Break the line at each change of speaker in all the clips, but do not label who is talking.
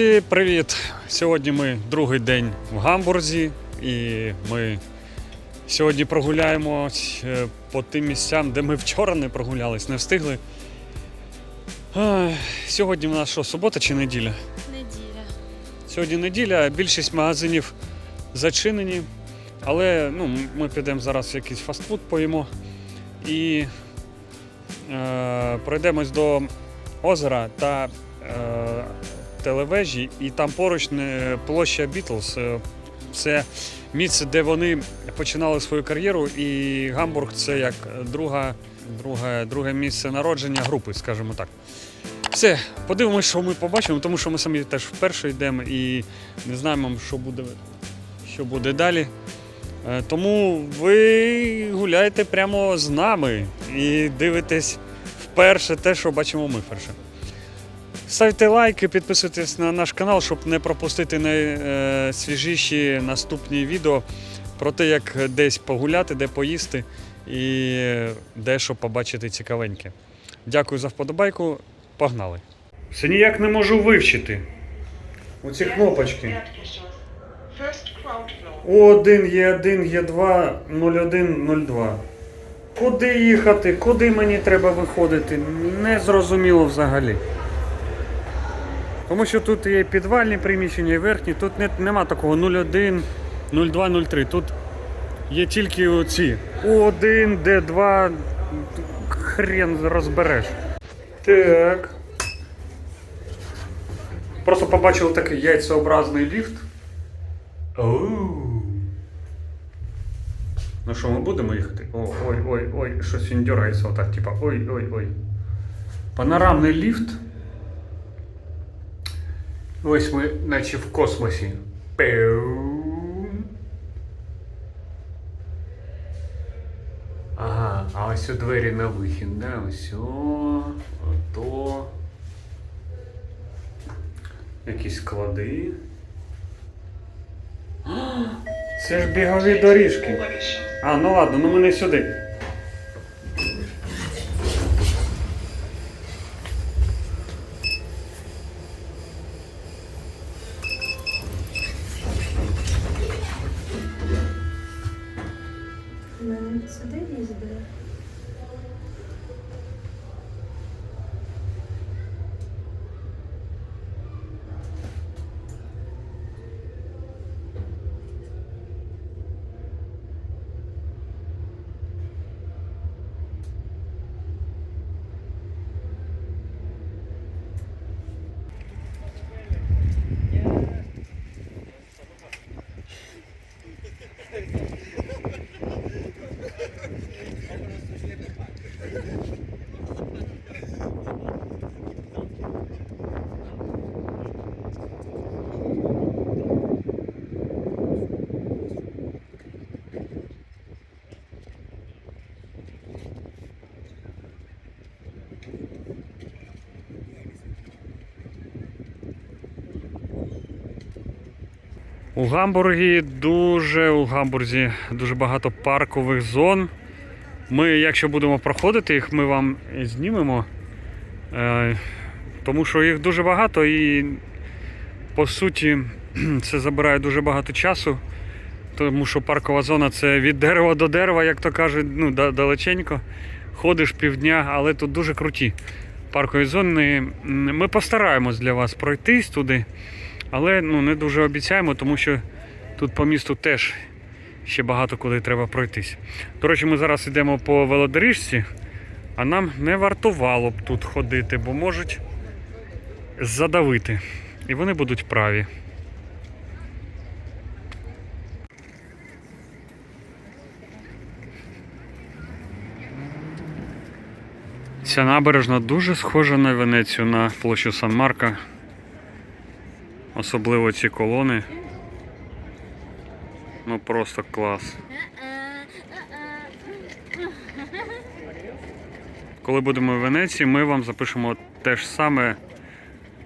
Друзі, привіт! Сьогодні ми другий день в Гамбурзі, і ми сьогодні прогуляємось е, по тим місцям, де ми вчора не прогулялись, не встигли. Сьогодні в нас що, субота чи неділя?
Неділя.
Сьогодні неділя, більшість магазинів зачинені, але ну, ми підемо зараз в якийсь фастфуд поїмо і е, пройдемось до озера та е, телевежі, і там поруч площа Бітлз. Е, Це місце, де вони починали свою кар'єру, і Гамбург це як друга, друге, друге місце народження групи, скажімо так. Все, подивимось, що ми побачимо, тому що ми самі теж вперше йдемо і не знаємо, що буде, що буде далі. Е, Тому ви гуляєте прямо з нами і дивитесь вперше те, що бачимо ми вперше. Ставте лайки, підписуйтесь на наш канал, щоб не пропустити найсвіжіші наступні відео про те, як десь погуляти, де поїсти і де що побачити цікавеньке. Дякую за вподобайку. Погнали. Все ніяк не можу вивчити. Оці кнопочки.
First ground floor.
О1, Є1, Є2, 01, 02. Куди їхати? Куди мені треба виходити? Не зрозуміло взагалі. Тому що тут є підвальні приміщення і верхні, тут не, нема такого 01, 02, 03. Тут є тільки оці. О1, Д2, хрен розбереш. Так. Просто побачив такий яйцеобразний ліфт. Оу. Ну що, ми будемо їхати? О, ой, ой, ой, щось він дергається отак, типа ой, ой, ой. Панорамний ліфт. Ось ми, наче в космосі. Ага, а ось у двері на вихід, да? Ось о, ото. Якісь склади. Це ж бігові доріжки. А, ну ладно, ну ми не сюди.
Сюди
У Гамбургі дуже у Гамбурзі дуже багато паркових зон. Ми, якщо будемо проходити їх, ми вам знімемо. Е, тому що їх дуже багато і по суті це забирає дуже багато часу. Тому що паркова зона це від дерева до дерева, як то кажуть, ну, далеченько. Ходиш півдня, але тут дуже круті паркові зони. Ми постараємось для вас пройтись туди. Але ну, не дуже обіцяємо, тому що тут по місту теж ще багато куди треба пройтись. До речі, ми зараз йдемо по велодоріжці, а нам не вартувало б тут ходити, бо можуть задавити. І вони будуть праві. Ця набережна дуже схожа на Венецію, на площу Сан-Марка. Особливо ці колони. Ну просто клас. Коли будемо в Венеції, ми вам запишемо те ж саме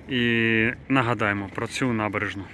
і нагадаємо про цю набережну.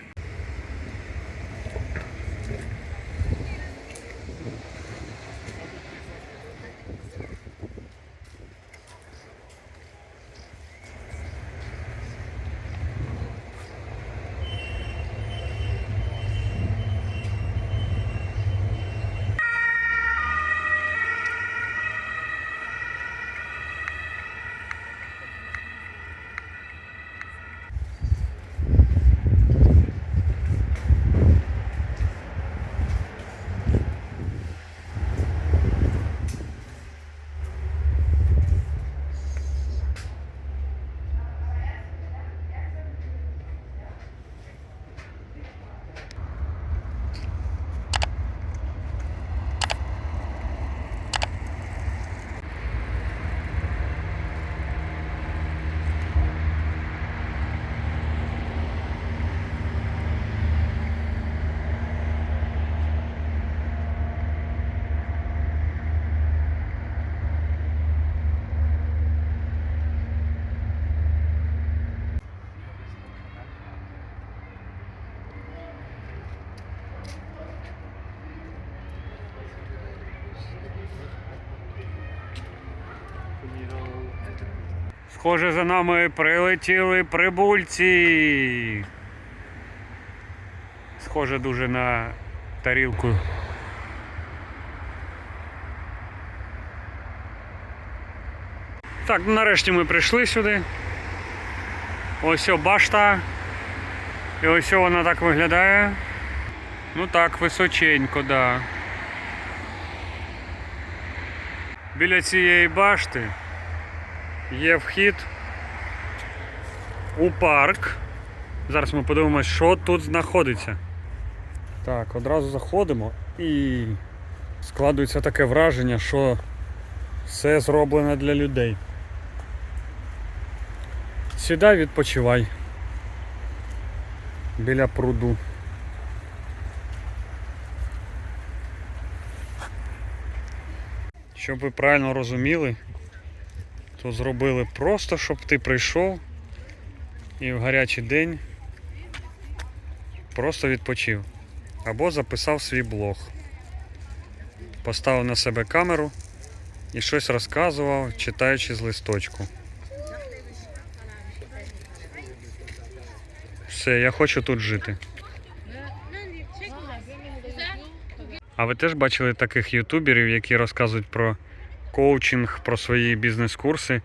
Схоже, за нами прилетіли прибульці. Схоже дуже на тарілку. Так, ну, нарешті ми прийшли сюди. Ось о башта. І ось о вона так виглядає. Ну так, височенько, да. Біля цієї башти є вхід у парк. Зараз ми подивимось, що тут знаходиться. Так, одразу заходимо і складується таке враження, що все зроблено для людей. Сідай, відпочивай. Біля пруду. Щоб ви правильно розуміли, то зробили просто, щоб ти прийшов і в гарячий день просто відпочив. Або записав свій блог. Поставив на себе камеру і щось розказував, читаючи з листочку. Все, я хочу тут жити. А ви теж бачили таких ютуберів, які розказують про коучинг, про свої бізнес-курси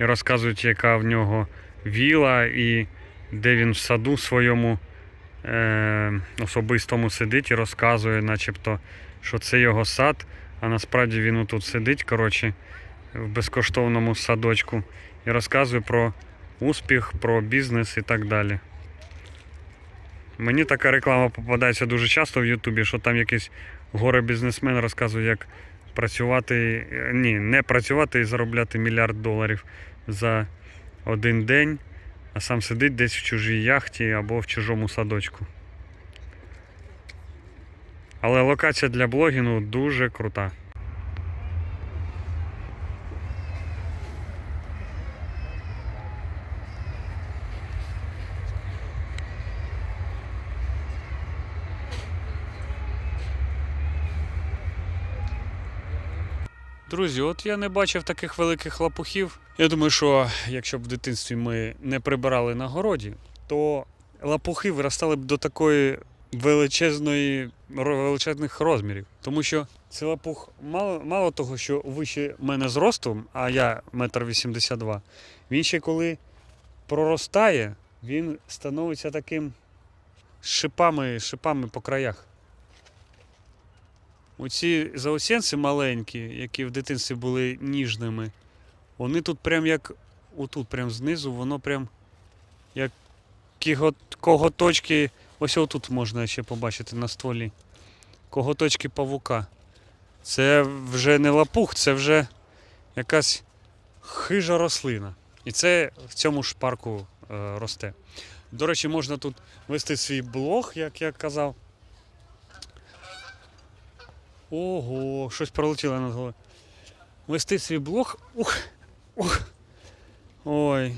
і розказують, яка в нього віла і де він в саду своєму е- особистому сидить і розказує, начебто, що це його сад, а насправді він тут сидить, коротше, в безкоштовному садочку і розказує про успіх, про бізнес і так далі. Мені така реклама попадається дуже часто в Ютубі, що там якийсь горе-бізнесмен розказує, як працювати, е, ні, не працювати і заробляти мільярд доларів за один день, а сам сидить десь в чужій яхті або в чужому садочку. Але локація для блогінгу дуже крута. Друзі, от я не бачив таких великих лапухів. Я думаю, що якщо б в дитинстві ми не прибирали на городі, то лапухи виростали б до такої величезної величезних розмірів. Тому що цей лапух мало, мало того, що вище мене зростом, а я метр вісімдесят два, він ще коли проростає, він становиться таким шипами, шипами по краях. Оці заосенці маленькі, які в дитинстві були ніжними, вони тут прям як отут, прям знизу, воно прям як коготочки. Ось отут можна ще побачити на стволі. Коготочки павука. Це вже не лапух, це вже якась хижа рослина. І це в цьому ж парку е, росте. До речі, можна тут вести свій блог, як я казав. Ого, щось пролетіло над головою. Вести свій блог. Ух, ух. Ой.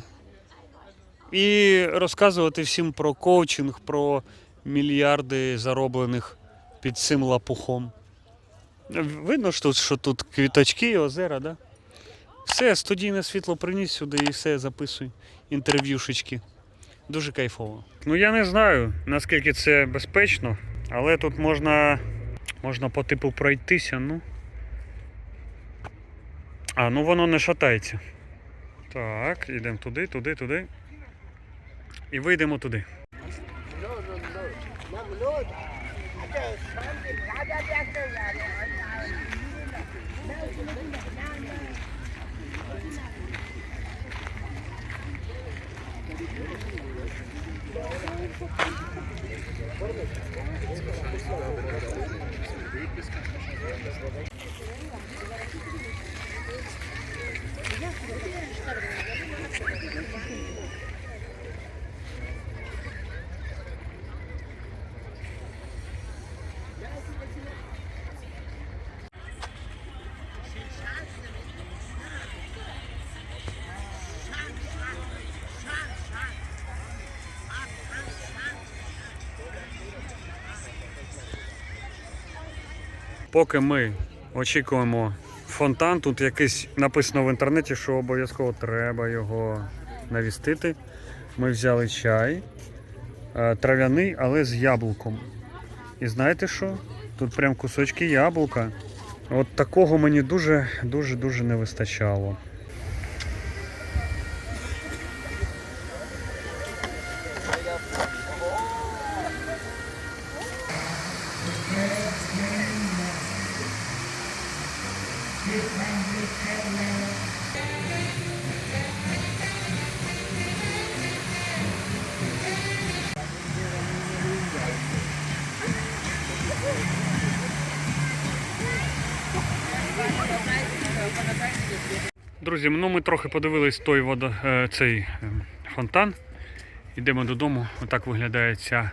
І розказувати всім про коучинг, про мільярди зароблених під цим лапухом. Видно ж тут, що тут квіточки, і озера, да? Все, студійне світло приніс сюди і все записуй. Інтерв'юшечки. Дуже кайфово. Ну я не знаю, наскільки це безпечно, але тут можна Можна по типу пройтися, ну. А, ну воно не шатається. Так, йдемо туди, туди, туди. І вийдемо туди. erhöht bist, kannst du schon sagen, dass du recht hast. Поки ми очікуємо фонтан. Тут якийсь написано в інтернеті, що обов'язково треба його навістити. Ми взяли чай е, трав'яний, але з яблуком. І знаєте що? Тут прям кусочки яблука. От такого мені дуже дуже дуже не вистачало. Друзі, ну ми трохи подивились той водо, е, цей е, фонтан. Йдемо додому. Отак виглядає ця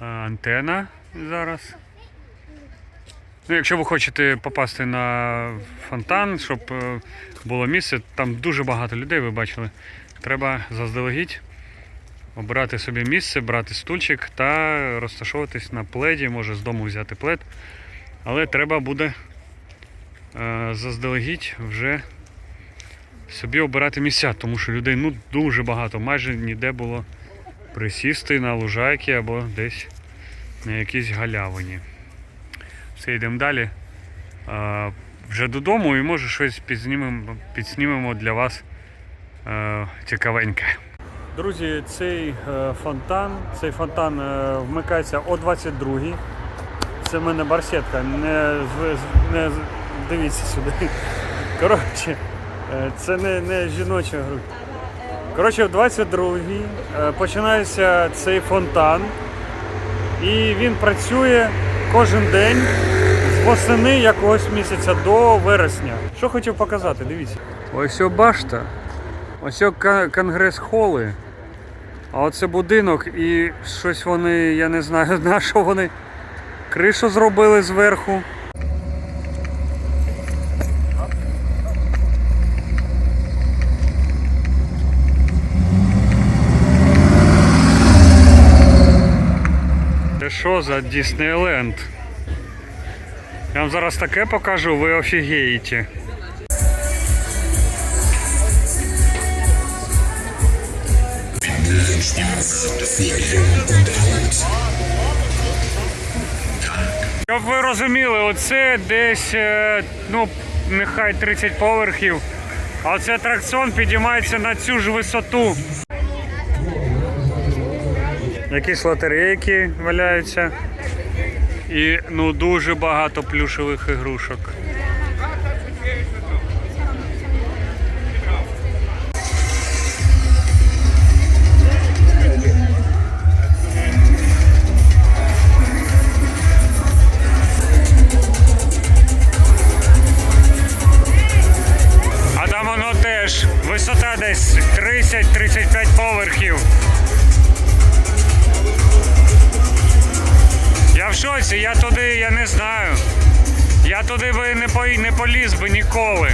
е, антена зараз. Ну, якщо ви хочете попасти на фонтан, щоб було місце, там дуже багато людей, ви бачили. Треба заздалегідь обирати собі місце, брати стульчик та розташовуватись на пледі, може з дому взяти плед. Але треба буде заздалегідь вже собі обирати місця, тому що людей ну, дуже багато, майже ніде було присісти на лужайки або десь на якійсь галявині. Все, йдемо далі. А, вже додому і може щось підзнімемо, підснімемо для вас е, цікавеньке. Друзі, цей е, фонтан, цей фонтан е, вмикається о 22-й. Це в мене барсетка, не, не дивіться сюди. Коротше, це не, не жіноча грудь. Коротше, в 22-й е, починається цей фонтан. І він працює кожен день з восени якогось місяця до вересня. Що хотів показати, дивіться. Ось башта, ось о конгрес-холи. А оце будинок і щось вони, я не знаю, на що вони кришу зробили зверху. Що за Діснейленд? Я вам зараз таке покажу, ви офігієте. Щоб ви розуміли, оце десь, е, ну, нехай 30 поверхів, а оцей атракціон підіймається на цю ж висоту. Якісь лотерейки валяються. І ну дуже багато плюшевих ігрушок. А там воно теж висота десь 30-35 поверхів. В шоці, я туди, я не знаю. Я туди би не, по, не поліз би ніколи.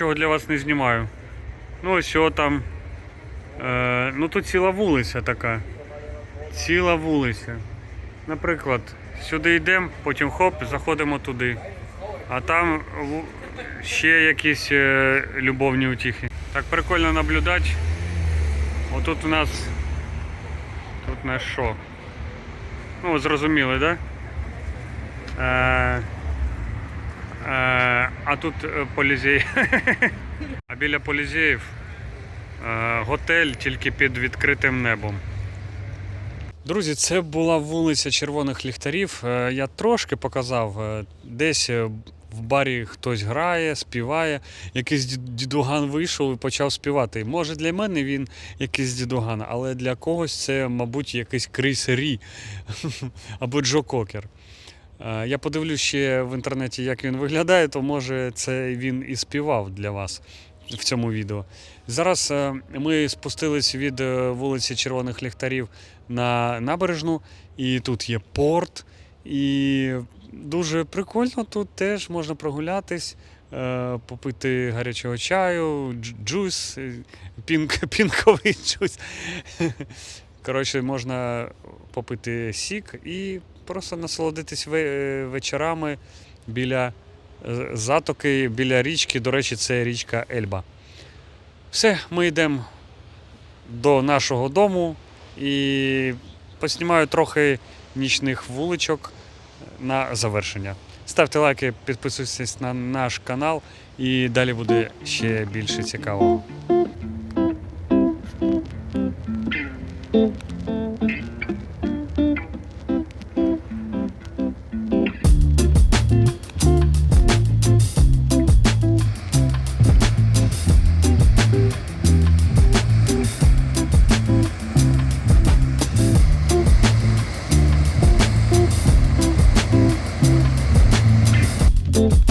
Нічого для вас не знімаю. Ну, ось там. Е, ну тут ціла вулиця така. Ціла вулиця. Наприклад, сюди йдемо, потім хоп, заходимо туди. А там ще якісь е, любовні утіхи. Так прикольно наблюдати. Отут у нас. Тут у нас що? Ну, зрозуміли, так? Да? Е, а тут е, Полізей. а біля Полізеїв е, готель тільки під відкритим небом. Друзі, це була вулиця червоних ліхтарів. Е, Я трошки показав, е, десь е, в барі хтось грає, співає. Якийсь дідуган вийшов і почав співати. Може, для мене він якийсь дідуган, але для когось це, мабуть, якийсь Кріс Рі або Джо Кокер. Е, Я подивлюсь ще в інтернеті, як він виглядає, то може це він і співав для вас в цьому відео. Зараз е, ми спустились від е, вулиці Червоних Ліхтарів на набережну, і тут є порт. І дуже прикольно тут теж можна прогулятись, попити гарячого чаю, дж- джус, е, пінк, пінковий джус. Коротше, можна попити сік і просто насолодитись вечорами біля е, затоки, біля річки. До речі, це річка Ельба. Все, ми йдемо до нашого дому і поснімаю трохи нічних вуличок на завершення. Ставте лайки, підписуйтесь на наш канал і далі буде ще більше цікавого. thank you